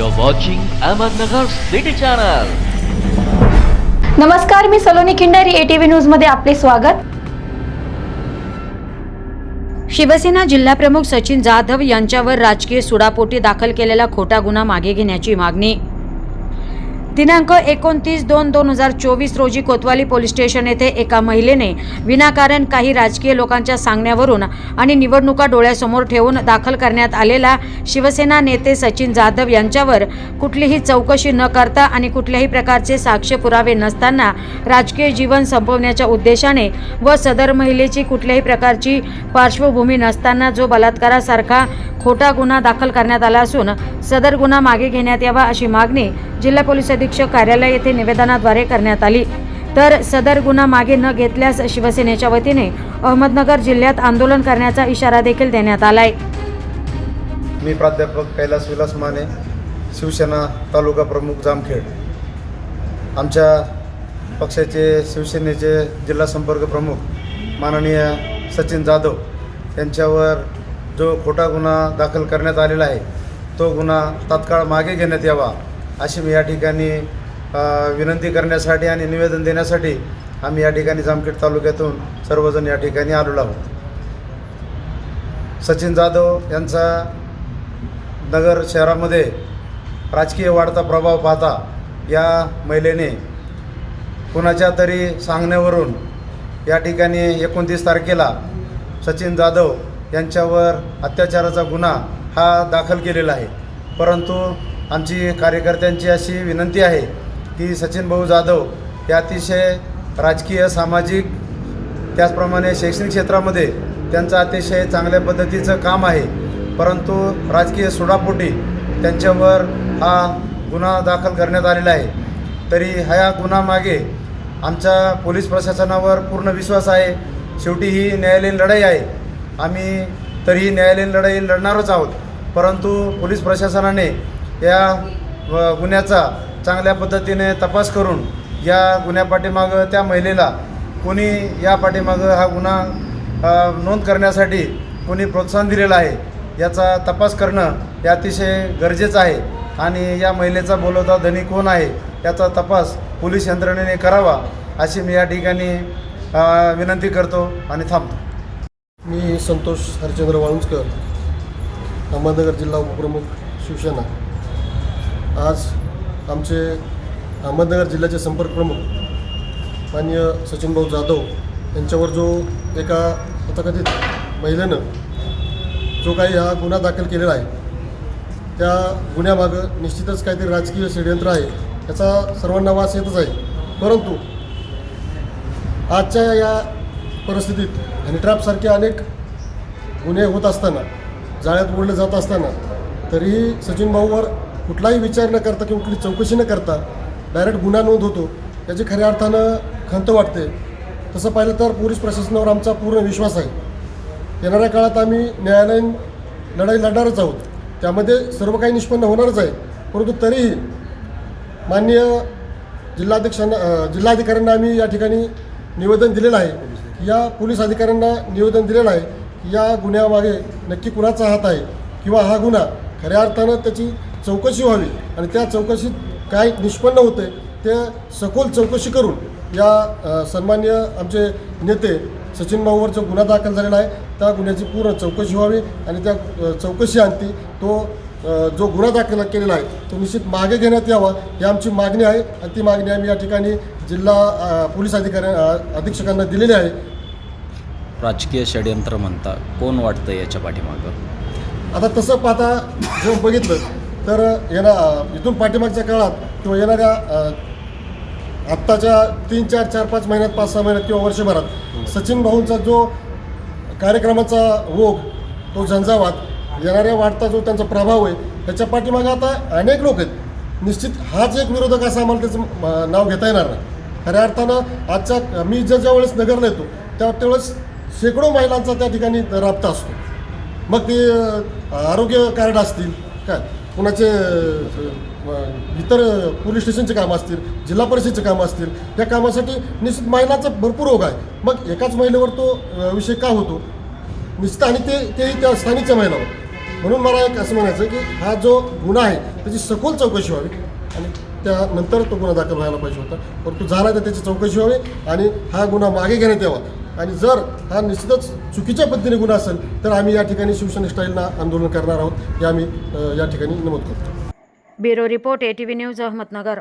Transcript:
Watching Ahmednagar City Channel. नमस्कार मी Saloni Khindari ATV न्यूजमध्ये आपले स्वागत शिवसेना जिल्हाप्रमुख सचिन जाधव यांच्यावर राजकीय सुडापोटी दाखल केलेला खोटा गुन्हा मागे घेण्याची मागणी दिनांक एकोणतीस दोन दोन हजार चोवीस रोजी कोतवाली पोलीस स्टेशन येथे एका महिलेने विनाकारण काही राजकीय लोकांच्या सांगण्यावरून आणि निवडणुका डोळ्यासमोर ठेवून दाखल करण्यात आलेला शिवसेना नेते सचिन जाधव यांच्यावर कुठलीही चौकशी न करता आणि कुठल्याही प्रकारचे साक्ष पुरावे नसताना राजकीय जीवन संपवण्याच्या उद्देशाने व सदर महिलेची कुठल्याही प्रकारची पार्श्वभूमी नसताना जो बलात्कारासारखा खोटा गुन्हा दाखल करण्यात आला असून सदर गुन्हा मागे घेण्यात यावा अशी मागणी जिल्हा पोलीस अधीक्षक कार्यालय येथे निवेदनाद्वारे करण्यात आली. तर सदर गुन्हा मागे न घेतल्यास शिवसेनेच्या वतीने अहमदनगर जिल्ह्यात आंदोलन करण्याचा इशारा देखील देण्यात आलाय. मी प्राध्यापक कैलास विलास माने शिवसेना तालुका प्रमुख जामखेड. आमच्या पक्षाचे शिवसेनेचे जिल्हा संपर्क प्रमुख माननीय सचिन जाधव यांच्यावर जो खोटा गुन्हा दाखल करण्यात आलेला आहे तो गुन्हा तात्काळ मागे घेण्यात यावा अशी मी या ठिकाणी विनंती करण्यासाठी आणि निवेदन देण्यासाठी आम्ही या ठिकाणी जामखेड तालुक्यातून सर्वजण या ठिकाणी आलेलो आहोत. सचिन जाधव यांचा नगर शहरामध्ये राजकीय वाढता प्रभाव पाहता या महिलेने कुणाच्या तरी सांगण्यावरून या ठिकाणी एकोणतीस तारखेला सचिन जाधव यांच्यावर अत्याचाराचा गुन्हा हा दाखल केलेला आहे. परंतु आमची कार्यकर्त्यांची अशी विनंती आहे की सचिन भाऊ जाधव हे अतिशय राजकीय सामाजिक त्याचप्रमाणे शैक्षणिक क्षेत्रामध्ये त्यांचं अतिशय चांगल्या पद्धतीचं काम आहे. परंतु राजकीय सुडापोटी त्यांच्यावर हा गुन्हा दाखल करण्यात आलेला आहे. तरी ह्या गुन्हामागे आमच्या पोलीस प्रशासनावर पूर्ण विश्वास आहे. शेवटी ही न्यायालयीन लढाई आहे. आम्ही तरीही न्यायालयीन लढाई लढणारच आहोत. परंतु पोलीस प्रशासनाने या गुन्ह्याचा चांगल्या पद्धतीने तपास करून या गुन्ह्यापाठीमागं त्या महिलेला कोणी या पाठीमागं हा गुन्हा नोंद करण्यासाठी कोणी प्रोत्साहन दिलेलं आहे याचा तपास करणं हे अतिशय गरजेचं आहे. आणि या महिलेचा बोलवता धनी कोण आहे याचा तपास पोलीस यंत्रणेने करावा अशी मी या ठिकाणी विनंती करतो आणि थांबतो. संतोष हरिचंद्र वाळुंजकर अहमदनगर जिल्हा उपप्रमुख शिवसेना. आज आमचे अहमदनगर जिल्ह्याचे संपर्क प्रमुख माननीय सचिनभाऊ जाधव यांच्यावर जो एका तथाकथित महिलेनं जो काही हा गुन्हा दाखल केलेला आहे त्या गुन्ह्यामागं निश्चितच काहीतरी राजकीय षडयंत्र आहे याचा सर्वांना वास येतच आहे. परंतु आजच्या या परिस्थितीत हनी अनेक गुन्हे होत असताना जाळ्यात ओढले जात असताना तरीही सचिन भाऊवर कुठलाही विचार न करता किंवा कुठली चौकशी न करता डायरेक्ट गुन्हा नोंद होतो. याची खऱ्या अर्थानं खंत वाटते. तसं पाहिलं तर पोलीस प्रशासनावर आमचा पूर्ण विश्वास आहे. येणाऱ्या काळात आम्ही न्यायालयीन लढाई लढणारच आहोत. त्यामध्ये सर्व काही निष्पन्न होणारच आहे. परंतु तरीही माननीय जिल्हाध्यक्षांना जिल्हाधिकाऱ्यांना आम्ही या ठिकाणी निवेदन दिलेलं आहे. या पोलीस अधिकाऱ्यांना निवेदन दिलेलं आहे. की या गुन्ह्यामागे नक्की कुणाचा हात आहे किंवा हा गुन्हा खऱ्या अर्थानं त्याची चौकशी व्हावी आणि त्या चौकशीत काय निष्पन्न होते ते सखोल चौकशी करून या सन्मान्य आमचे नेते सचिन भाऊवर जो गुन्हा दाखल झालेला आहे. त्या गुन्ह्याची पूर्ण चौकशी व्हावी आणि त्या चौकशी आणती. तो जो गुन्हा दाखल केलेला आहे तो निश्चित मागे घेण्यात यावा ही आमची मागणी आहे आणि ती मागणी आम्ही या ठिकाणी जिल्हा पोलीस अधिकाऱ्या अधीक्षकांना दिलेली आहे. राजकीय षडयंत्र म्हणता कोण वाटतं याच्या पाठीमागं? आता तसं पाहता जर बघितलं तर येणा इथून पाठीमागच्या काळात किंवा येणाऱ्या आत्ताच्या तीन चार चार पाच महिन्यात पाच सहा महिन्यात किंवा वर्षभरात सचिन भाऊंचा जो कार्यक्रमाचा ओघ तो झंझावात येणाऱ्या वाढता जो त्यांचा प्रभाव आहे त्याच्या पाठीमागे आता अनेक लोक आहेत. निश्चित हाच एक विरोधक असं आम्हाला त्याचं नाव घेता येणार नाही. खऱ्या अर्थानं आजच्या मी ज्या ज्या वेळेस नगरला येतो त्या त्यावेळेस शेकडो महिलांचा त्या ठिकाणी राबता असतो. मग ते आरोग्य कार्ड असतील काय? कुणाचे इतर पोलीस स्टेशनचे कामं असतील जिल्हा परिषदेचे कामं असतील त्या कामासाठी निश्चित महिलांचा भरपूर ओघ आहे. मग एकाच महिलेवर तो विषय का होतो? निश्चित आणि ते तेही त्या स्थानिकच्या महिलावर. म्हणून मला एक असं म्हणायचं की हा जो गुन्हा आहे त्याची सखोल चौकशी व्हावी. त्यानंतर तो गुन्हा दाखल व्हायला पाहिजे होता. परंतु झाला तर त्याची चौकशी व्हावी आणि हा गुन्हा मागे घेण्यात यावा. आणि जर हा निश्चितच चुकीच्या पद्धतीने गुन्हा असेल तर आम्ही या ठिकाणी शिवसेना स्टाईलला आंदोलन करणार आहोत. हे आम्ही या ठिकाणी नमूद करतो. Bureau report ATV news Ahmednagar.